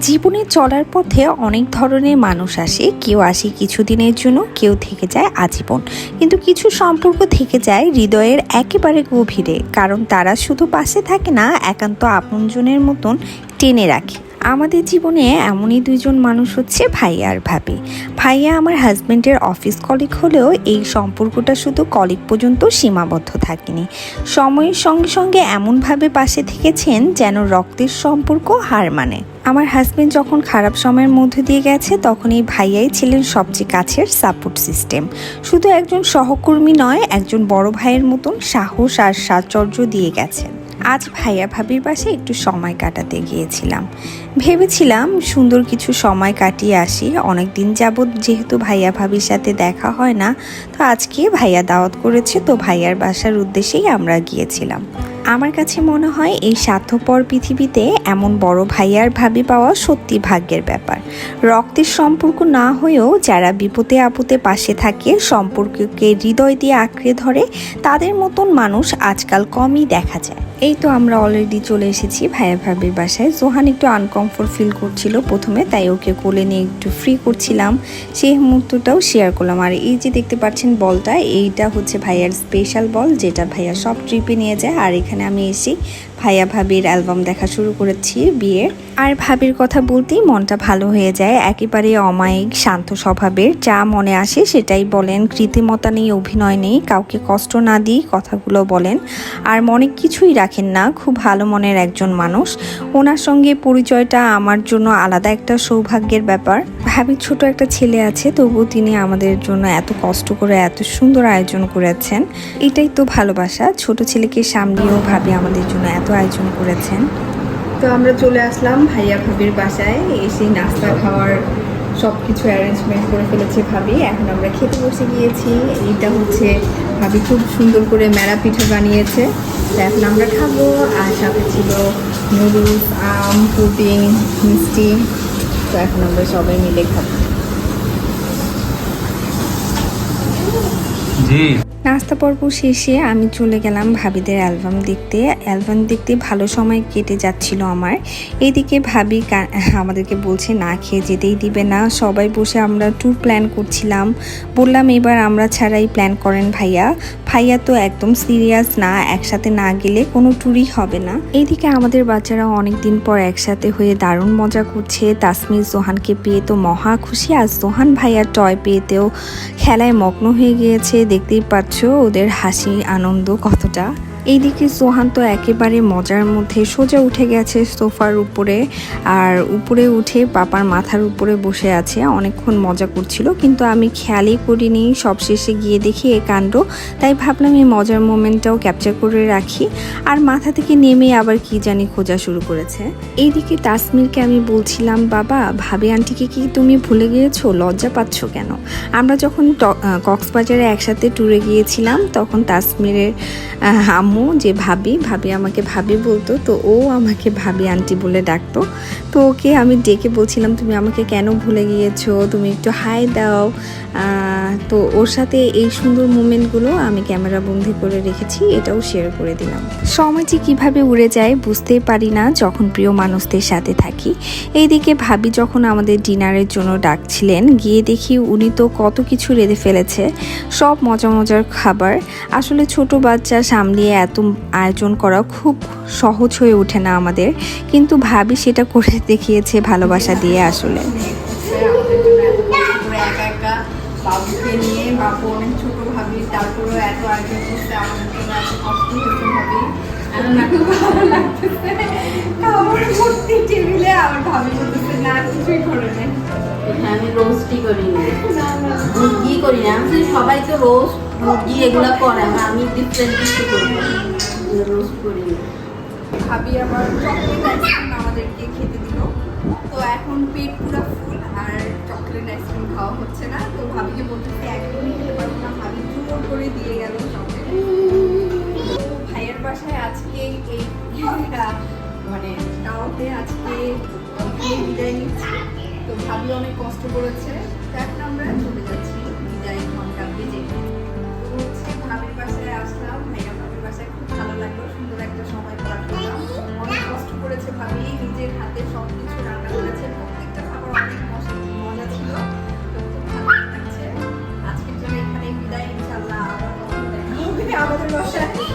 জীবনে চলার পথে অনেক ধরনের মানুষ আসে। কেউ আসে কিছুদিনের জন্য, কেউ থেকে যায় আজীবন। কিন্তু কিছু সম্পর্ক থেকে যায় হৃদয়ের একেবারে গভীরে। কারণ তারা শুধু পাশে থাকে না, একান্ত আপনজনের মতন টেনে রাখে। আমাদের জীবনে এমনই দুইজন মানুষ হচ্ছে ভাইয়া আর ভাবি। ভাইয়া আমার হাজব্যান্ডের অফিস কলিগ হলেও এই সম্পর্কটা শুধু কলিগ পর্যন্ত সীমাবদ্ধ থাকেনি। সময়ের সঙ্গে সঙ্গে এমনভাবে পাশে থেকেছেন যেন রক্তের সম্পর্ক হার মানে। আমার হাজব্যান্ড যখন খারাপ সময়ের মধ্যে দিয়ে গেছে, তখন এই ভাইয়াই ছিলেন সবচেয়ে কাছের সাপোর্ট সিস্টেম শুধু একজন সহকর্মী নয়, একজন বড় ভাইয়ের মতন সাহস আর সাহচর্য দিয়ে গেছেন। আজ ভাইয়া ভাবির পাশে একটু সময় কাটাতে গিয়েছিলাম। ভেবেছিলাম সুন্দর কিছু সময় কাটিয়ে আসি। অনেক দিন যাবৎ যেহেতু ভাইয়া ভাবির সাথে দেখা হয় না, তো আজকে ভাইয়া দাওয়াত করেছে, তো ভাইয়ার বাসার উদ্দেশ্যেই আমরা গিয়েছিলাম। আমার কাছে মনে হয় এই স্বার্থপর পৃথিবীতে এমন বড় ভাইয়ার ভাবি পাওয়া সত্যি ভাগ্যের ব্যাপার। রক্তের সম্পর্ক না হয়েও যারা বিপদে আপদে পাশে থাকে, সম্পর্ককে হৃদয় দিয়ে আঁকড়ে ধরে, তাদের মতন মানুষ আজকাল কমই দেখা যায়। এই তো আমরা অলরেডি চলে এসেছি ভাইয়া ভাবির বাসায়। জোহান একটু আনকমফোর্ট ফিল করছিল প্রথমে, তাই ওকে কোলে নিয়ে একটু ফ্রি করছিলাম। সেই মুহূর্তটাও শেয়ার করলাম। আর এই যে দেখতে পাচ্ছেন বলটা, এইটা হচ্ছে ভাইয়ার স্পেশাল বল, যেটা ভাইয়া সব ট্রিপে নিয়ে যায়। আর এখানে আমি এসে ভাইয়া ভাবির অ্যালবাম দেখা শুরু করেছি বিয়ের আর ভাবির কথা বলতেই মনটা ভালো হয়ে যায়। একেবারে অমায়িক, শান্ত স্বভাবের, যা মনে আসে সেটাই বলেন। কৃত্রিমতা নেই, অভিনয় নেই, কাউকে কষ্ট না দিয়ে কথাগুলো বলেন। আর মনে কিছুই রাখেন না, খুব ভালো মনের একজন মানুষ। ওনার সঙ্গে পরিচয়টা আমার জন্য আলাদা একটা সৌভাগ্যের ব্যাপার। ভাবির ছোট একটা ছেলে আছে, তবুও তিনি আমাদের জন্য এত কষ্ট করে, এত সুন্দর আয়োজন করেছেন। এটাই তো ভালোবাসা, ছোট ছেলেকে সামলিয়েও ভাবি আমাদের জন্য এত আয়োজন করেছেন। তো আমরা চলে আসলাম ভাইয়া ভাবির বাসায় এসে নাস্তা খাওয়ার সব কিছু অ্যারেঞ্জমেন্ট করে ফেলেছে ভাবি। এখন আমরা খেতে বসে গিয়েছি। এইটা হচ্ছে ভাবি খুব সুন্দর করে মেরা পিঠা বানিয়েছে। তো এখন আমরা খাব আর সাথে ছিল নুডলস আম পুডিং মিষ্টি। তো এখন আমরা সবাই মিলে খাব। জি। নাস্তা পর্ব শেষে আমি চলে গেলাম ভাবিদের অ্যালবাম দেখতে। অ্যালবাম দেখতে ভালো সময় কেটে যাচ্ছিল আমার। এইদিকে ভাবি আমাদেরকে বলছে, না খেয়ে যেতেই দিবে না। সবাই বসে আমরা ট্যুর প্ল্যান করছিলাম। বললাম, এবার আমরা ছাড়াই প্ল্যান করেন ভাইয়া। ভাইয়া তো একদম সিরিয়াস না, একসাথে না গেলে কোনো ট্যুরই হবে না। এইদিকে আমাদের বাচ্চারা অনেক দিন পর একসাথে হয়ে দারুণ মজা করছে। তাসমির সোহানকে পেয়ে তো মহা খুশি। আর সোহান ভাইয়ার টয় পেয়েতেও খেলায় মগ্ন হয়ে গিয়েছে। দেখতেই পাচ্ছ ওদের হাসি আনন্দ কতটা? এইদিকে সোহান তো একেবারে মজার মধ্যে সোজা উঠে গেছে সোফার উপরে আর উপরে উঠে পাপার মাথার উপরে বসে আছে। অনেকক্ষণ মজা করছিল কিন্তু আমি খেয়ালই করিনি। সবশেষে গিয়ে দেখি এ কাণ্ড তাই ভাবলাম এই মজার মোমেন্টটাও ক্যাপচার করে রাখি। আর মাথা থেকে নেমে আবার কি জানি খোঁজা শুরু করেছে। এইদিকে তাসমিরকে আমি বলছিলাম বাবা ভাবি আন্টিকে কি তুমি ভুলে গিয়েছো? লজ্জা পাচ্ছ কেন? আমরা যখন কক্সবাজারে একসাথে ট্যুরে গিয়েছিলাম তখন তাসমিরের আহ, আম্মু যে ভাবি ভাবি আমাকে ভাবি বলতো, তো ও আমাকে ভাবি আন্টি বলে ডাকতো। তো ওকে আমি ডেকে বলছিলাম, তুমি আমাকে কেন ভুলে গিয়েছো? তুমি একটু হাই দাও। তো ওর সাথে এই সুন্দর মুমেন্টগুলো আমি ক্যামেরা বন্দি করে রেখেছি, এটাও শেয়ার করে দিলাম। সময় যে কীভাবে উড়ে যায় বুঝতেই পারি না, যখন প্রিয় মানুষদের সাথে থাকি। এইদিকে ভাবি যখন আমাদের ডিনারের জন্য ডাকছিলেন, গিয়ে দেখি উনি তো কত কিছু রেঁধে ফেলেছে। সব মজা মজার খাবার। আসলে ছোট বাচ্চা সামলিয়ে এত আয়োজন করা খুব সহজ হয়ে ওঠে না আমাদের। কিন্তু ভাবি সেটা করে দেখিয়েছে ভালোবাসা দিয়ে আসলে। আমাদের জন্য এত কষ্ট করে একা একা বাবুকে নিয়ে বাবু অনেক ছোট ভাবি তারপরেও এত আয়োজন করতে আমাদের জন্য এত কষ্ট হচ্ছে ভাবি। এখন খুব ভালো লাগতেছে। খাবার ভর্তি টেবিলে আমার ভাবি বলতেছে না কিছুই করে নেই আমি রোস্টই করি না না। না করি না? আমি সবাই তো রোস্ট মুরগি এগুলো করে আর আমি ডিফারেন্ট কিছু করব রোস্ট করি ভাবি আবার চকলেট আইসক্রিম আমাদেরকে খেতে দিল। তো এখন পেট পুরো ফুল আর চকলেট আইসক্রিম খাওয়া হচ্ছে না। তো ভাবিকে বলতেছে, একদমই খেতে পারব না। ভাবি জোর করে দিয়ে গেল চকলেট ভাইয়ের বাসায় আজকে এই মানে দাওয়াতে আজকে বিদায় নিচ্ছি। তো ভাবি অনেক কষ্ট করেছে। এখন আমরা চলে যাচ্ছি বিদায় ঘণ্টা বেজে। থেকে সব ছিল। আজকের জন্য এখানে ইনশাল্লাহ আবার আমাদের